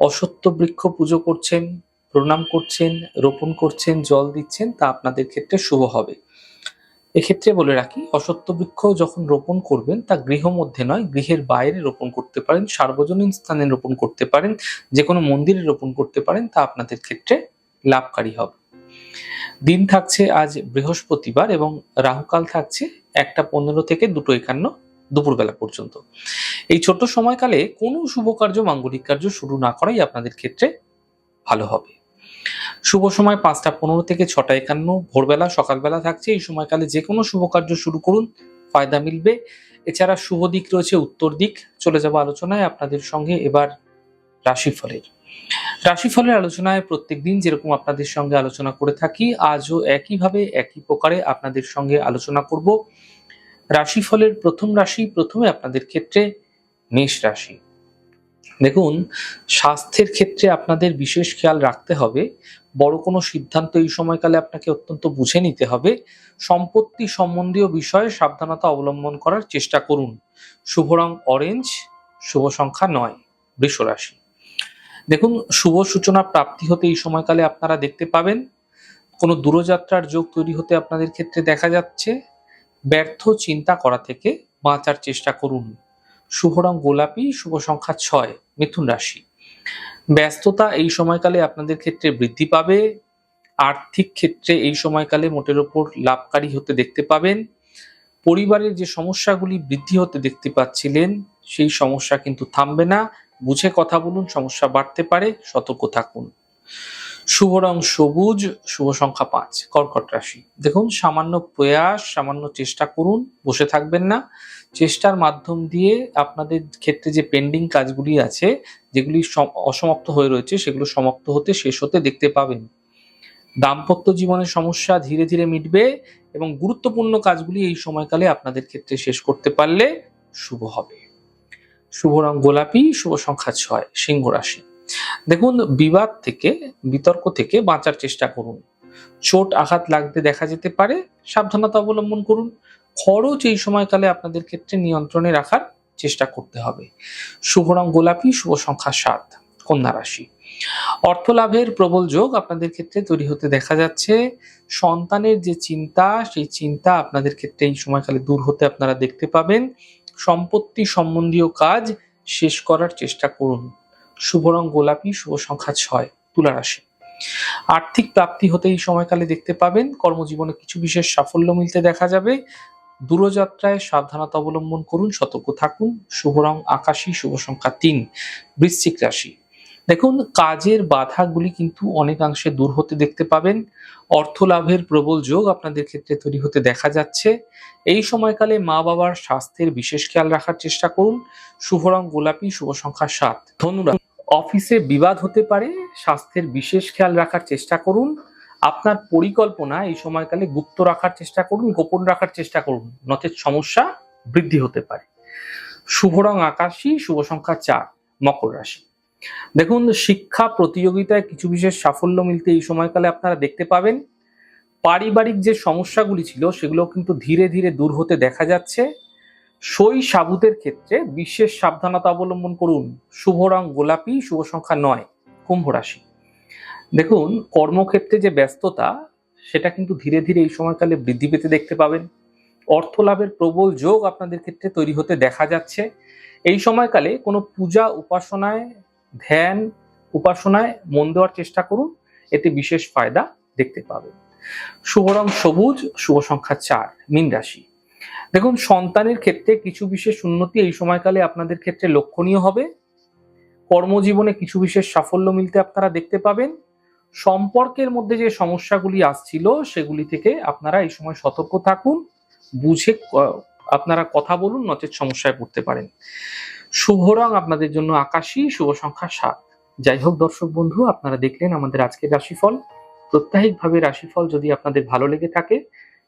অসত্য বৃক্ষ পুজো করছেন, প্রণাম করছেন, রোপণ করছেন, জল দিচ্ছেন, তা আপনাদের ক্ষেত্রে শুভ হবে। এক্ষেত্রে বলে রাখি, অসত্য বৃক্ষ যখন রোপণ করবেন, তা গৃহ মধ্যে নয়, গৃহের বাইরে রোপণ করতে পারেন, সার্বজনীন স্থানে রোপণ করতে পারেন যে কোনো মন্দিরে রোপণ করতে পারেন, তা আপনাদের ক্ষেত্রে লাভকারী হবে। দিন থাকছে আজ বৃহস্পতিবার এবং রাহুকাল থাকছে একটা পনেরো থেকে দুটো একান্ন দুপুরবেলা পর্যন্ত। এই ছোট্ট সময়কালে কোনো শুভ কার্য, মাঙ্গলিক কার্য শুরু না করাই আপনাদের ক্ষেত্রে ভালো হবে। শুভ সময় পাঁচটা পনেরো থেকে ছটা একান্ন, ভোরবেলা, সকালবেলা থাকছে। এই সময়কালে যে কোনো শুভ কার্য শুরু করুন, ফায়দা মিলবে। এছাড়া শুভ দিক রয়েছে উত্তর দিক। চলে যাব আলোচনায় আপনাদের সঙ্গে এবার রাশিফলের। রাশিফলের আলোচনায় প্রত্যেক দিন যেরকম আপনাদের সঙ্গে আলোচনা করে থাকি, আজও একইভাবে একই প্রকারে আপনাদের সঙ্গে আলোচনা করব। রাশিফলের প্রথম রাশি প্রথমে আপনাদের ক্ষেত্রে মেষ রাশি। দেখুন, স্বাস্থ্যের ক্ষেত্রে আপনাদের বিশেষ খেয়াল রাখতে হবে। বড় কোনো সিদ্ধান্ত এই সময়কালে আপনাকে অত্যন্ত বুঝে নিতে হবে। সম্পত্তি সম্বন্ধীয় বিষয়ে সাবধানতা অবলম্বন করার চেষ্টা করুন। শুভ রং অরেঞ্জ শুভ সংখ্যা নয়, বৃষ রাশি। দেখুন, শুভ সূচনা প্রাপ্তি হতে এই সময়কালে আপনারা দেখতে পাবেন। কোনো দূরযাত্রার যোগ তৈরি হতে আপনাদের ক্ষেত্রে দেখা যাচ্ছে। ব্যর্থ চিন্তা করা থেকে বাঁচার চেষ্টা করুন। শুভ রং গোলাপি, শুভ সংখ্যা ছয়, মিথুন রাশি। ব্যস্ততা এই সময়কালে আপনাদের ক্ষেত্রে বৃদ্ধি পাবে। আর্থিক ক্ষেত্রে এই সময়কালে মোটের ওপর লাভকারী হতে দেখতে পাবেন। পরিবারের যে সমস্যাগুলি বৃদ্ধি হতে দেখতে পাচ্ছিলেন, সেই সমস্যা কিন্তু থামবে না। বুঝে কথা বলুন, সমস্যা বাড়তে পারে, সতর্ক থাকুন। শুভ রং সবুজ, শুভ সংখ্যা পাঁচ, কর্কট রাশি। দেখুন, সামান্য প্রয়াস, সামান্য চেষ্টা করুন, বসে থাকবেন না। চেষ্টার মাধ্যম দিয়ে আপনাদের ক্ষেত্রে যে পেন্ডিং কাজগুলি আছে, যেগুলি অসমাপ্ত হয়ে রয়েছে, সেগুলো সমাপ্ত হতে, শেষ হতে দেখতে পাবেন। দাম্পত্য জীবনের সমস্যা ধীরে ধীরে মিটবে এবং গুরুত্বপূর্ণ কাজগুলি এই সময়কালে আপনাদের ক্ষেত্রে শেষ করতে পারলে শুভ হবে। শুভ রং গোলাপি, শুভ সংখ্যা ছয়, সিংহ রাশি। দেখুন, বিবাদ থেকে, বিতর্ক থেকে বাঁচার চেষ্টা করুন। চোট, আঘাত লাগতে দেখা যেতে পারে, সাবধানতা অবলম্বন করুন। খরচ এই সময়কালে আপনাদের ক্ষেত্রে নিয়ন্ত্রণে রাখার চেষ্টা করতে হবে। শুভ রং গোলাপি, শুভ সংখ্যা সাত, কন্যা রাশি। অর্থ লাভের প্রবল যোগ আপনাদের ক্ষেত্রে তৈরি হতে দেখা যাচ্ছে। সন্তানের যে চিন্তা, সেই চিন্তা আপনাদের ক্ষেত্রে এই সময়কালে দূর হতে আপনারা দেখতে পাবেন। সম্পত্তি সম্বন্ধীয় কাজ শেষ করার চেষ্টা করুন। শুভ রং গোলাপি, শুভ সংখ্যা ছয়, তুলা রাশি। আর্থিক প্রাপ্তি হতে এই সময়কালে দেখতে পাবেন, কর্মজীবনে কিছু বিশেষ সাফল্য মিলতে দেখা যাবে। দূরযাত্রায় সাবধানতা অবলম্বন করুন, সতর্ক থাকুন। শুভ রং আকাশী, শুভ সংখ্যা তিন, বৃশ্চিক রাশি। দেখুন, কাজের বাধাগুলি কিন্তু অনেকাংশে দূর হতে দেখতে পাবেন। অর্থ লাভের প্রবল যোগ আপনাদের ক্ষেত্রে তৈরি হতে দেখা যাচ্ছে। এই সময়কালে মা বাবার স্বাস্থ্যের বিশেষ খেয়াল রাখার চেষ্টা করুন। শুভ রং গোলাপি, শুভ সংখ্যা সাত। ধনুরা অফিসে বিবাদ হতে পারে, স্বাস্থ্যের বিশেষ খেয়াল রাখার চেষ্টা করুন, আপনার পরিকল্পনা এই সময়কালে গুপ্ত রাখার চেষ্টা করুন, গোপন রাখার চেষ্টা করুন নচেত সমস্যা বৃদ্ধি হতে পারে। শুভ রং আকাশী, শুভ সংখ্যা চার, মকর রাশি। দেখুন, শিক্ষা প্রতিযোগিতায় কিছু বিশেষ সাফল্য মিলতে এই সময়কালে আপনারা দেখতে পাবেন। পারিবারিক যে সমস্যাগুলি ছিল, সেগুলো কিন্তু ধীরে ধীরে দূর হতে দেখা যাচ্ছে। সই সাবুতের ক্ষেত্রে বিশেষ সাবধানতা অবলম্বন করুন। শুভ রং গোলাপি, শুভ সংখ্যা নয়, কুম্ভ রাশি। দেখুন, কর্মক্ষেত্রে যে ব্যস্ততা, সেটা কিন্তু ধীরে ধীরে এই সময়কালে বৃদ্ধি পেতে দেখতে পাবেন। অর্থ লাভের প্রবল যোগ আপনাদের ক্ষেত্রে তৈরি হতে দেখা যাচ্ছে। এই সময়কালে কোনো পূজা উপাসনায়, ধ্যান উপাসনায় মন দেওয়ার চেষ্টা করুন। এতে বিশেষ ফায়দা দেখতে পাবেন। শুভ রং সবুজ, শুভ সংখ্যা চার, মিন রাশি। দেখুন, সন্তানের ক্ষেত্রে কিছু বিশেষ উন্নতি এই সময়কালে আপনাদের ক্ষেত্রে লক্ষণীয় হবে। কর্মজীবনে কিছু বিশেষ সাফল্য মিলতে আপনারা দেখতে পাবেন। সম্পর্কের মধ্যে যে সমস্যাগুলি আসছিল, সেগুলি থেকে আপনারা এই সময় সতর্ক থাকুন, বুঝে আপনারা কথা বলুন, নচেত সমস্যায় পড়তে পারেন। শুভ রং আপনাদের জন্য আকাশী, শুভ সংখ্যা সাত। যাই হোক, দর্শক বন্ধু, আপনারা দেখলেন আমাদের আজকের রাশিফল। প্রত্যাহিকভাবে রাশিফল যদি আপনাদের ভালো লেগে থাকে